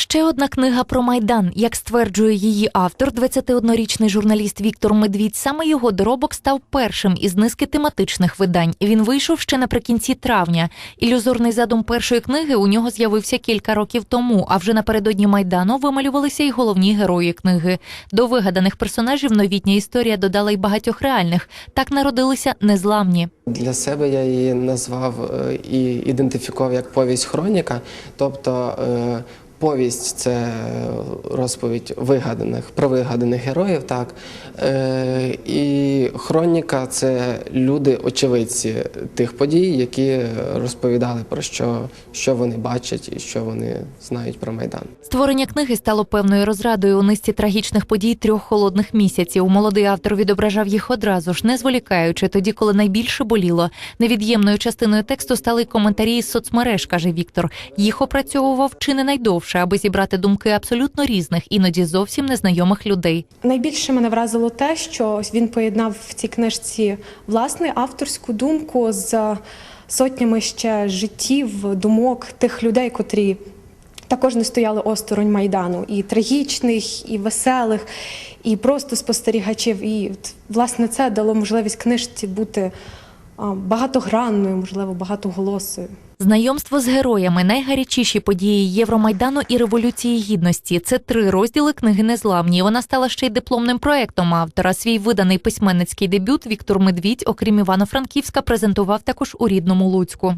Ще одна книга про майдан. Як стверджує її автор, 21-річний журналіст Віктор Медвідь. Саме його доробок став першим із низки тематичних видань. Він вийшов ще наприкінці травня. Ілюзорний задум першої книги у нього з'явився кілька років тому. А вже напередодні майдану вималювалися й головні герої книги. До вигаданих персонажів новітня історія додала й багатьох реальних. Так народилися незламні. Для себе я її назвав е, і ідентифікував як повість хроніка, тобто е, повість це розповідь вигаданих про вигаданих героїв, так е, і хроніка це люди, очевидці тих подій, які розповідали про що, що вони бачать і що вони знають про майдан. Створення книги стало певною розрадою у низці трагічних подій трьох холодних місяців. Молодий автор відображав їх одразу ж, не зволікаючи, тоді, коли найбільше боліло. Невід'ємною частиною тексту стали коментарі із соцмереж, каже Віктор. Їх опрацьовував чи не найдовше, аби зібрати думки абсолютно різних, іноді зовсім незнайомих людей. Найбільше мене вразило те, що він поєднав в цій книжці власне авторську думку з сотнями ще життів, думок тих людей, котрі також не стояли осторонь майдану, і трагічних, і веселих, і просто спостерігачів. І власне це дало можливість книжці бути багатогранною, можливо, багатоголосою. Знайомство з героями найгарячіші події Євромайдану і Революції Гідності. Це три розділи книги Незламні. Вона стала ще й дипломним проектом автора. Свій виданий письменницький дебют Віктор Медвідь, окрім Івано-Франківська, презентував також у рідному Луцьку.